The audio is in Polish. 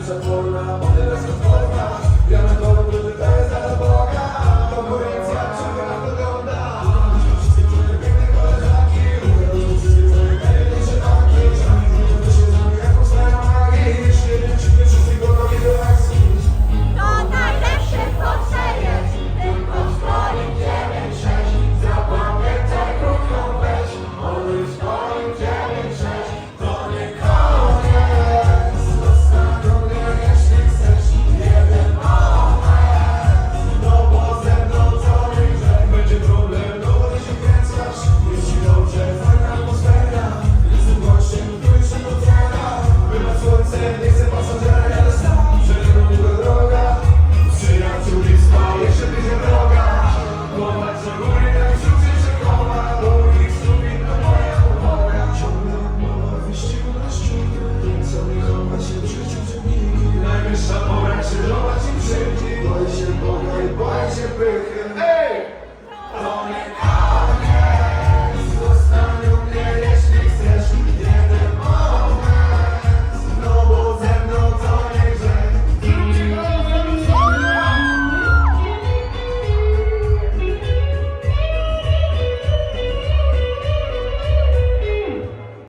It's a corner, but. Najwyższa pora krzyżować i przyjdzie